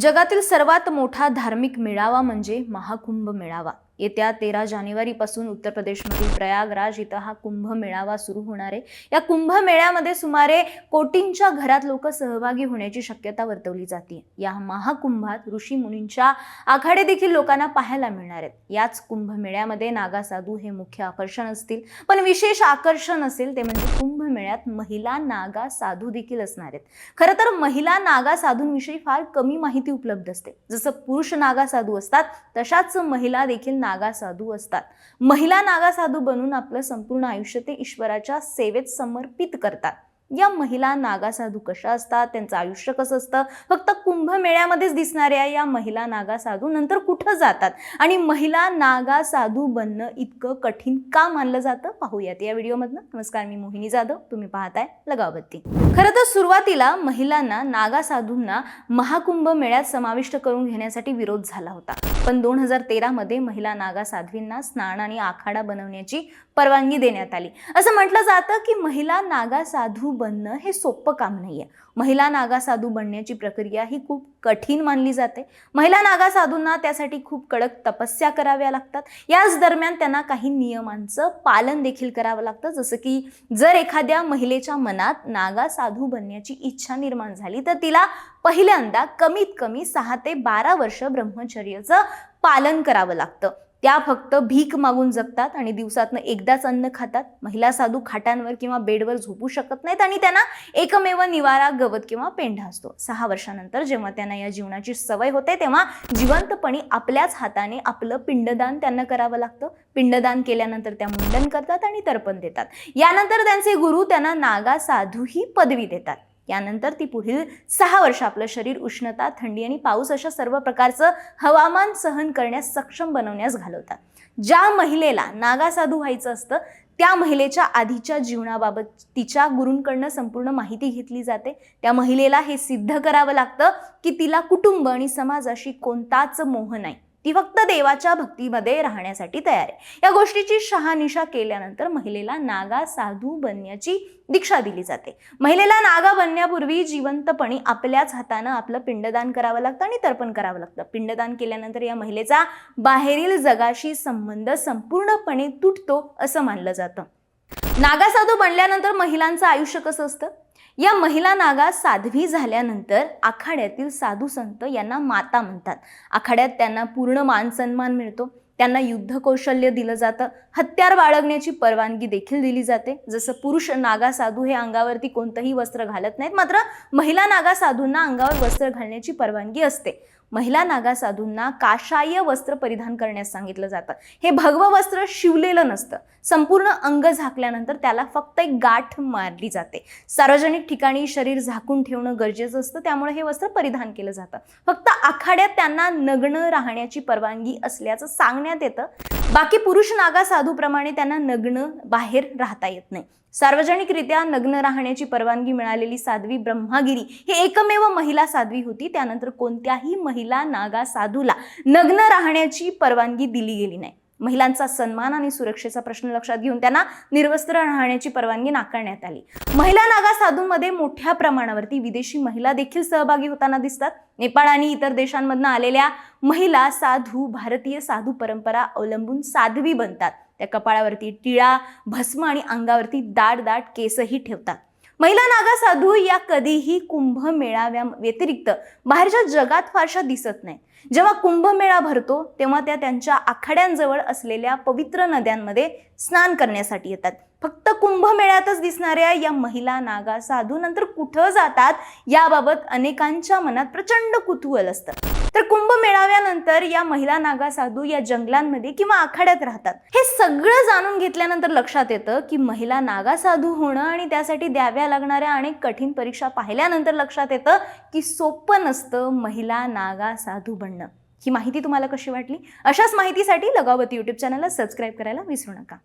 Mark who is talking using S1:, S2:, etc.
S1: जगातील सर्वात मोठा धार्मिक मेळावा म्हणजे महाकुंभ मेळावा. येत्या तेरा जानेवारीपासून उत्तर प्रदेशमधील प्रयागराज इथं हा कुंभमेळावा सुरू होणार आहे. या कुंभमेळ्यामध्ये सुमारे कोटींच्या घरात लोक सहभागी होण्याची शक्यता वर्तवली जाते. या महाकुंभात ऋषी मुनींच्या आखाडे देखील लोकांना पाहायला मिळणार आहेत. याच कुंभमेळ्यामध्ये नागा साधू हे मुख्य आकर्षण असतील. पण विशेष आकर्षण असेल ते म्हणजे कुंभमेळ्यात महिला नागा साधू देखील असणार आहेत. खरं तर महिला नागा साधूंविषयी फार कमी माहिती उपलब्ध असते. जसं पुरुष नागा साधू असतात तशाच महिला देखील नागा साधू असतात. महिला नागा साधू बनून आपलं संपूर्ण आयुष्य ते ईश्वराच्या सेवेत समर्पित करतात. या महिला नागा साधू कशा असतात? त्यांचं आयुष्य कसं असतं? फक्त कुंभमेळ्यामध्येच दिसणाऱ्या या महिला नागा साधू नंतर कुठं जातात? आणि महिला नागा साधू बनणं इतकं कठीण का मानलं जातं? पाहूयात या व्हिडिओमधनं. नमस्कार मी मोहिनी जाधव. तुम्ही पाहताय लगावती खरं तर सुरुवातीला महिलांना नागा साधूंना महाकुंभ मेळ्यात समाविष्ट करून घेण्यासाठी विरोध झाला होता. पण दोन हजार तेरामध्ये महिला नागा साध्वींना स्नान आणि आखाडा बनवण्याची परवानगी देण्यात आली. असं म्हटलं जातं की महिला नागा साधू बनणं हे सोपं काम नाही आहे महिला नागा साधू बनण्याची प्रक्रिया ही खूप कठीण मानली जाते. महिला नागा साधूंना त्यासाठी खूप कडक तपस्या कराव्या लागतात. याच दरम्यान त्यांना काही नियमांचं पालन देखील करावं लागतं. जसं की जर एखाद्या महिलेच्या मनात नागा साधू बनण्याची इच्छा निर्माण झाली तर तिला पहिल्यांदा कमीत कमी सहा ते बारा वर्ष ब्रह्मचर्याचं पालन करावं लागतं. त्या फक्त भीक मागून जगतात आणि दिवसातनं एकदाच अन्न खातात. महिला साधू खाटांवर किंवा बेडवर झोपू शकत नाहीत आणि त्यांना एकमेव निवारा गवत किंवा पेंढा असतो. सहा वर्षानंतर जेव्हा त्यांना या जीवनाची सवय होते तेव्हा जिवंतपणी आपल्याच हाताने आपलं पिंडदान त्यांना करावं लागतं. पिंडदान केल्यानंतर त्या मुंडन करतात आणि तर्पण देतात. यानंतर त्यांचे गुरु त्यांना नागा साधू ही पदवी देतात. यानंतर ती पुढील सहा वर्ष आपलं शरीर उष्णता थंडी आणि पाऊस अशा सर्व प्रकारचं हवामान सहन करण्यास सक्षम बनवण्यास घालवतात. ज्या महिलेला नागा साधू व्हायचं असतं त्या महिलेच्या आधीच्या जीवनाबाबत तिच्या गुरूंकडनं संपूर्ण माहिती घेतली जाते. त्या महिलेला हे सिद्ध करावं लागतं की तिला कुटुंब आणि समाजाशी कोणताच मोह नाही. ती फक्त देवाच्या भक्तीमध्ये राहण्यासाठी तयार आहे. या गोष्टीची शहानिशा केल्यानंतर महिलेला नागा साधू बनण्याची दीक्षा दिली जाते. महिलेला नागा बनण्यापूर्वी जिवंतपणी आपल्याच हातानं आपलं पिंडदान करावं लागतं आणि तर्पण करावं लागतं. पिंडदान केल्यानंतर या महिलेचा बाहेरील जगाशी संबंध संपूर्णपणे तुटतो असं मानलं जातं. नागा साधू बनल्यानंतर महिलांचं आयुष्य कसं असतं? या महिला नागा साध्वी झाल्यानंतर आखाड्यातील साधू संत यांना माता म्हणतात. आखाड्यात त्यांना पूर्ण मान सन्मान मिळतो. त्यांना युद्ध कौशल्य दिलं जातं. हत्यार बाळगण्याची परवानगी देखील दिली जाते. जसं पुरुष नागा साधू हे अंगावरती कोणतंही वस्त्र घालत नाहीत मात्र महिला नागा साधूंना अंगावर वस्त्र घालण्याची परवानगी असते. महिला नागा साधूंना काशाय वस्त्र परिधान करण्यास सांगितलं जातं. हे भगवं वस्त्र शिवलेलं नसतं. संपूर्ण अंग झाकल्यानंतर त्याला फक्त एक गाठ मारली जाते. सार्वजनिक ठिकाणी शरीर झाकून ठेवणं गरजेचं असतं. त्यामुळे हे वस्त्र परिधान केलं जातं. फक्त आखाड्यात त्यांना नग्न राहण्याची परवानगी असल्याचं सांगण्यात येतं. बाकी पुरुष नागा साधूप्रमाणे त्यांना नग्न बाहेर राहता येत नाही. सार्वजनिकरित्या नग्न राहण्याची परवानगी मिळालेली साध्वी ब्रह्मागिरी ही एकमेव महिला साध्वी होती. त्यानंतर कोणत्याही महिला नागा साधूला नग्न राहण्याची परवानगी दिली गेली नाही. महिलांचा सन्मान आणि सुरक्षेचा प्रश्न लक्षात घेऊन त्यांना निर्वस्त्र राहण्याची परवानगी नाकारण्यात आली. महिला नागा साधूंमध्ये मोठ्या प्रमाणावरती विदेशी महिला देखील सहभागी होताना दिसतात. नेपाळ आणि इतर देशांमधनं आलेल्या महिला साधू भारतीय साधू परंपरा अवलंबून साध्वी बनतात. त्या कपाळावरती टिळा भस्म आणि अंगावरती दाट दाट केसही ठेवतात. महिला नागा साधू या कधीही कुंभ मेळाव्या व्यतिरिक्त बाहेरच्या जगात फारशा दिसत नाही. जेव्हा कुंभमेळा भरतो तेव्हा त्या त्यांच्या आखाड्यांजवळ असलेल्या पवित्र नद्यांमध्ये स्नान करण्यासाठी येतात. फक्त कुंभमेळ्यातच दिसणाऱ्या या महिला नागा साधू नंतर कुठं जातात याबाबत अनेकांच्या मनात प्रचंड कुतूहल असतं. तर कुंभ मेळाव्यानंतर या महिला नागा साधू या जंगलांमध्ये किंवा आखाड्यात राहतात. हे सगळं जाणून घेतल्यानंतर लक्षात येतं की महिला नागा साधू होणं आणि त्यासाठी द्याव्या लागणाऱ्या अनेक कठीण परीक्षा पाहिल्यानंतर लक्षात येतं की सोपं नसतं महिला नागा साधू बनणं. ही माहिती तुम्हाला कशी वाटली? अशाच माहितीसाठी लगावती यूट्यूब चॅनलला सबस्क्राईब करायला विसरू नका.